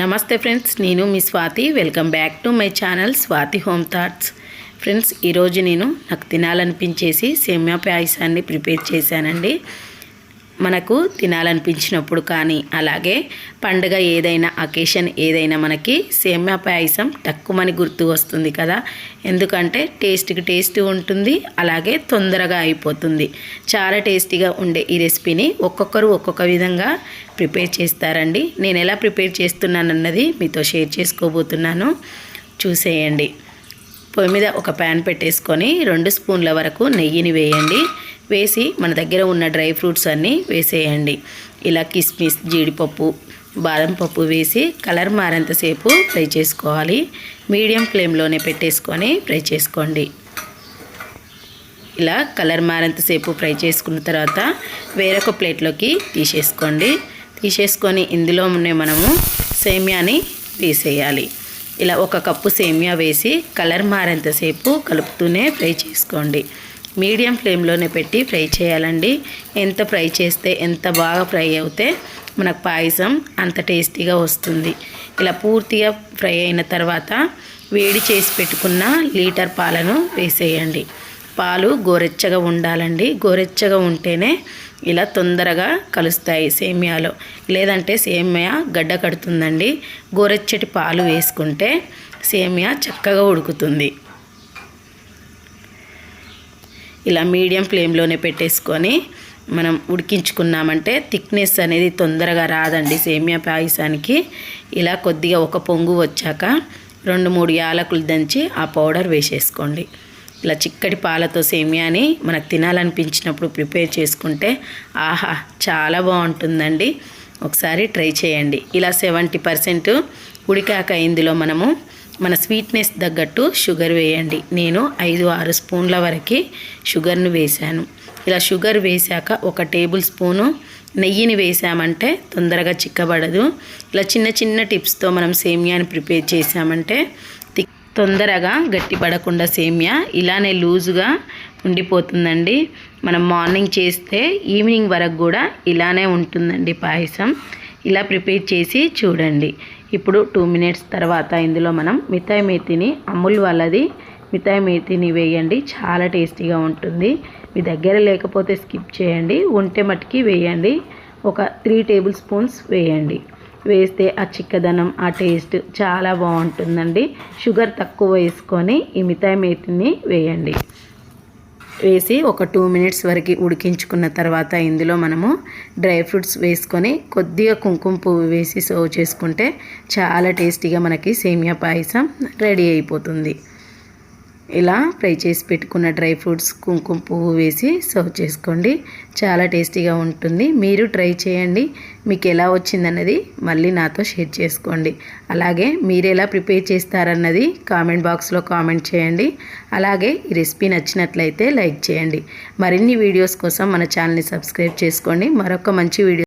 నమస్తే ఫ్రెండ్స్ నేను మీ Swathi. Welcome back to my channel Swathi home thoughts. Friends ఈరోజు నేను నాకు తినాలనిపించేసి సేమ్యా పాయసాన్ని ప్రిపేర్ చేశానండి. మనకు తినాలనిపించినప్పుడు కానీ అలాగే పండుగ ఏదైనా అకేషన్ ఏదైనా మనకి సేమ్యా పాయసం తక్కువని గుర్తు వస్తుంది కదా. ఎందుకంటే టేస్ట్కి టేస్ట్ ఉంటుంది అలాగే తొందరగా అయిపోతుంది. చాలా టేస్టీగా ఉండే ఈ రెసిపీని ఒక్కొక్కరు ఒక్కొక్క విధంగా ప్రిపేర్ చేస్తారండి. నేను ఎలా ప్రిపేర్ చేస్తున్నానన్నది మీతో షేర్ చేసుకోబోతున్నాను. చూసేయండి. పొయ్యి మీద ఒక ప్యాన్ పెట్టేసుకొని రెండు స్పూన్ల వరకు నెయ్యిని వేయండి. వేసి మన దగ్గర ఉన్న డ్రై ఫ్రూట్స్ అన్నీ వేసేయండి. ఇలా కిస్మిస్ జీడిపప్పు బాదం పప్పు వేసి కలర్ మారేంతసేపు ఫ్రై చేసుకోవాలి. మీడియం ఫ్లేమ్లోనే పెట్టేసుకొని ఫ్రై చేసుకోండి. ఇలా కలర్ మారేంతసేపు ఫ్రై చేసుకున్న తర్వాత వేరొక ప్లేట్లోకి తీసేసుకోండి. తీసేసుకొని ఇందులోనే మనము సేమ్యాని వేసేయాలి. ఇలా ఒక కప్పు సేమియా వేసి కలర్ మారేంతసేపు కలుపుతూనే ఫ్రై చేసుకోండి. మీడియం ఫ్లేమ్లోనే పెట్టి ఫ్రై చేయాలండి. ఎంత ఫ్రై చేస్తే ఎంత బాగా ఫ్రై అవుతే మనకు పాయసం అంత టేస్టీగా వస్తుంది. ఇలా పూర్తిగా ఫ్రై అయిన తర్వాత వేడి చేసి పెట్టుకున్న లీటర్ పాలను వేసేయండి. పాలు గోరెచ్చగా ఉండాలండి. గోరెచ్చగా ఉంటేనే ఇలా తొందరగా కలుస్తాయి సేమియాలో. లేదంటే సేమియా గడ్డ కడుతుందండి. గోరెచ్చటి పాలు వేసుకుంటే సేమియా చక్కగా ఉడుకుతుంది. ఇలా మీడియం ఫ్లేమ్లోనే పెట్టేసుకొని మనం ఉడికించుకున్నామంటే థిక్నెస్ అనేది తొందరగా రాదండి సేమియా పాయసానికి. ఇలా కొద్దిగా ఒక పొంగు వచ్చాక రెండు మూడు యాలకులు దంచి ఆ పౌడర్ వేసేసుకోండి. ఇలా చిక్కటి పాలతో సేమియాని మనకు తినాలనిపించినప్పుడు ప్రిపేర్ చేసుకుంటే ఆహా చాలా బాగుంటుందండి. ఒకసారి ట్రై చేయండి. ఇలా సెవెంటీ పర్సెంట్ ఉడికాక ఇందులో మనము మన స్వీట్నెస్ తగ్గట్టు షుగర్ వేయండి. నేను ఐదు ఆరు స్పూన్ల వరకు షుగర్ను వేశాను. ఇలా షుగర్ వేశాక ఒక టేబుల్ స్పూను నెయ్యిని వేసామంటే తొందరగా చిక్కబడదు. ఇలా చిన్న చిన్న టిప్స్తో మనం సేమియాని ప్రిపేర్ చేసామంటే తొందరగా గట్టిపడకుండా సేమియా ఇలానే లూజుగా ఉండిపోతుందండి. మనం మార్నింగ్ చేస్తే ఈవినింగ్ వరకు కూడా ఇలానే ఉంటుందండి పాయసం. ఇలా ప్రిపేర్ చేసి చూడండి. ఇప్పుడు టూ మినిట్స్ తర్వాత ఇందులో మనం మిఠాయి మేతిని అమూల్ వాళ్ళది. మిఠాయి మేతిని వేయండి చాలా టేస్టీగా ఉంటుంది. మీ దగ్గర లేకపోతే స్కిప్ చేయండి ఉంటే మట్టుకి వేయండి. ఒక త్రీ టేబుల్ స్పూన్స్ వేయండి. వేస్తే ఆ చిక్కదనం ఆ టేస్ట్ చాలా బాగుంటుందండి. షుగర్ తక్కువ వేసుకొని ఈ మిఠాయి మేతిని వేయండి. వేసి ఒక టూ మినిట్స్ వరకు ఉడికించుకున్న తర్వాత ఇందులో మనము డ్రై ఫ్రూట్స్ వేసుకొని కొద్దిగా కుంకుమ పువ్వు వేసి సర్వ్ చేసుకుంటే చాలా టేస్టీగా మనకి సేమియా పాయసం రెడీ అయిపోతుంది. ఇలా ఫ్రై చేసి పెట్టుకున్న డ్రై ఫ్రూట్స్ కుంకుమ పువ్వు వేసి సర్వ్ చేసుకోండి. చాలా టేస్టీగా ఉంటుంది. మీరు ట్రై చేయండి. మీకు ఎలా వచ్చిందన్నది మళ్ళీ నాతో షేర్ చేసుకోండి. అలాగే మీరు ఎలా ప్రిపేర్ చేస్తారన్నది కామెంట్ బాక్స్లో కామెంట్ చేయండి. అలాగే ఈ రెసిపీ నచ్చినట్లయితే లైక్ చేయండి. మరిన్ని వీడియోస్ కోసం మన ఛానల్ని సబ్స్క్రైబ్ చేసుకోండి. మరొక మంచి వీడియో